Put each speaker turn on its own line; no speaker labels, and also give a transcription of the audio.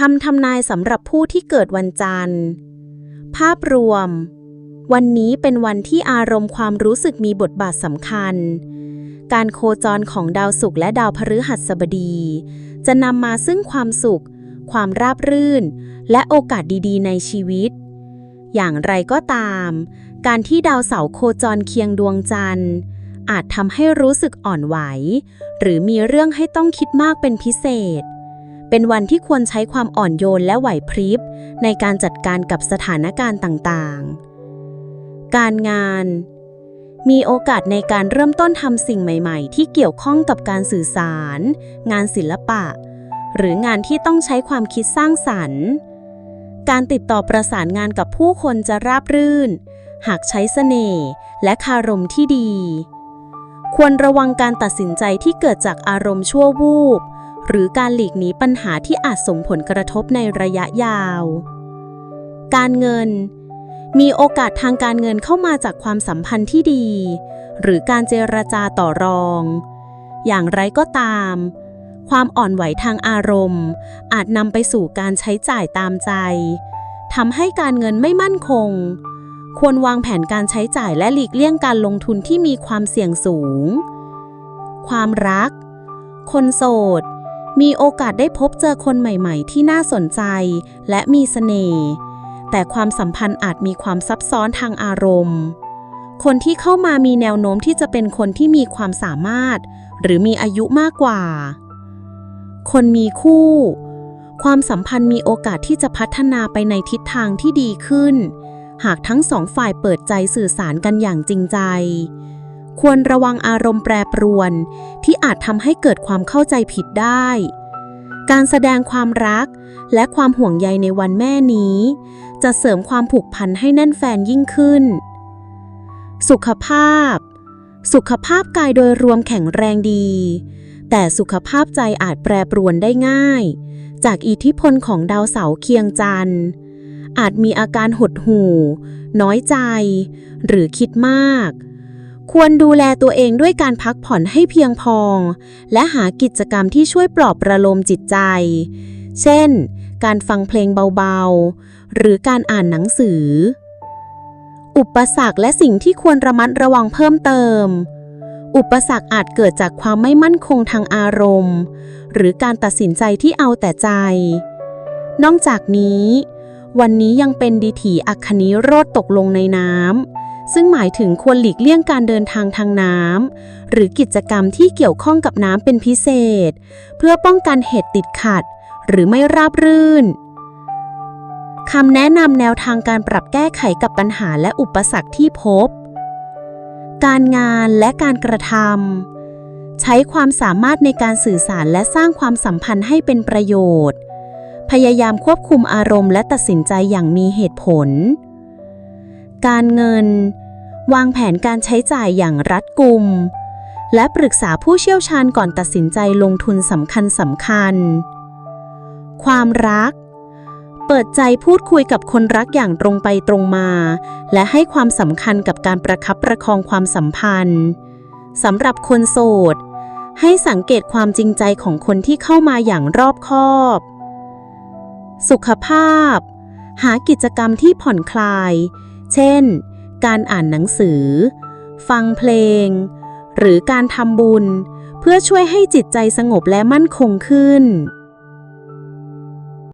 คำทำนายสำหรับผู้ที่เกิดวันจันทร์ ภาพรวม วันนี้เป็นวันที่อารมณ์ความรู้สึกมีบทบาทสำคัญ การโคจรของดาวศุกร์และดาวพฤหัสบดี จะนำมาซึ่งความสุข ความราบรื่น และโอกาสดีๆ ในชีวิต อย่างไรก็ตาม การที่ดาวเสาร์โคจรเคียงดวงจันทร์ อาจทำให้รู้สึกอ่อนไหว หรือมีเรื่องให้ต้องคิดมากเป็นพิเศษ เป็นวันที่ควรใช้ความอ่อนโยนและไหวพริบ ในการจัดการกับสถานการณ์ต่างๆ การงาน มีโอกาสในการเริ่มต้นทำสิ่งใหม่ๆ ที่เกี่ยวข้องกับการสื่อสาร งานศิลปะ หรืองานที่ต้องใช้ความคิดสร้างสรรค์ การติดต่อประสานงานกับผู้คนจะราบรื่น หากใช้เสน่ห์และคารมที่ดี ควรระวังการตัดสินใจที่เกิดจากอารมณ์ชั่ววูบ หรือการหลีกหนีปัญหาที่อาจส่งผลกระทบในระยะยาว การเงิน มีโอกาสทางการเงินเข้ามาจากความสัมพันธ์ที่ดี หรือการเจรจาต่อรอง อย่างไรก็ตาม ความอ่อนไหวทางอารมณ์ อาจนำไปสู่การใช้จ่ายตามใจทำให้การเงินไม่มั่นคง ควรวางแผนการใช้จ่ายและหลีกเลี่ยงการลงทุนที่มีความเสี่ยงสูง ความรัก คนโสด มีโอกาสได้พบเจอคนใหม่ๆ ที่น่าสนใจ และมีเสน่ห์ แต่ความสัมพันธ์อาจมีความซับซ้อนทางอารมณ์ คนที่เข้ามามีแนวโน้มที่จะเป็นคนที่มีความสามารถ หรือมีอายุมากกว่า คนมีคู่ ความสัมพันธ์มีโอกาสที่จะพัฒนาไปในทิศทางที่ดีขึ้น หากทั้งสองฝ่ายเปิดใจสื่อสารกันอย่างจริงใจ ควรระวังอารมณ์แปรปรวน ที่อาจทำให้เกิดความเข้าใจผิดได้ การแสดงความรักและความห่วงใยในวันแม่นี้ จะเสริมความผูกพันให้แน่นแฟนยิ่งขึ้น สุขภาพ สุขภาพกายโดยรวมแข็งแรงดี แต่สุขภาพใจอาจแปรปรวนได้ง่าย จากอิทธิพลของดาวเสาร์เคียงจันทร์อาจมีอาการหดหู่ น้อยใจ หรือคิดมาก ควรดูแลตัวเองด้วยการพักผ่อนให้เพียงพอ และหากิจกรรมที่ช่วยปลอบประโลมจิตใจ เช่น การฟังเพลงเบาๆ หรือการอ่านหนังสือ อุปสรรคและสิ่งที่ควรระมัดระวังเพิ่มเติม อุปสรรคอาจเกิดจากความไม่มั่นคงทางอารมณ์ หรือการตัดสินใจที่เอาแต่ใจ นอกจากนี้ วันนี้ยังเป็นดิถีอัคคณิโรธตกลงในน้ำ ซึ่งหมายถึงควรหลีกเลี่ยงการเดินทางทางน้ำ หรือกิจกรรมที่เกี่ยวข้องกับน้ำเป็นพิเศษ เพื่อป้องกันเหตุติดขัด หรือไม่ราบรื่นคำแนะนำแนวทางการปรับแก้ไขกับปัญหาและอุปสรรคที่พบ การงานและการกระทำใช้ความสามารถในการสื่อสารและสร้างความสัมพันธ์ให้เป็นประโยชน์ พยายามควบคุมอารมณ์และตัดสินใจอย่างมีเหตุผล การเงิน วางแผนการใช้จ่ายอย่างรัดกุม และปรึกษาผู้เชี่ยวชาญก่อนตัดสินใจลงทุนสำคัญสำคัญ ความรัก เปิดใจพูดคุยกับคนรักอย่างตรงไปตรงมา และให้ความสำคัญกับการประคับประคองความสัมพันธ์สำหรับคนโสด ให้สังเกตความจริงใจของคนที่เข้ามาอย่างรอบคอบ สุขภาพ หากิจกรรมที่ผ่อนคลาย เช่น การอ่านหนังสือ ฟังเพลง หรือการทำบุญ เพื่อช่วยให้จิตใจสงบและมั่นคงขึ้น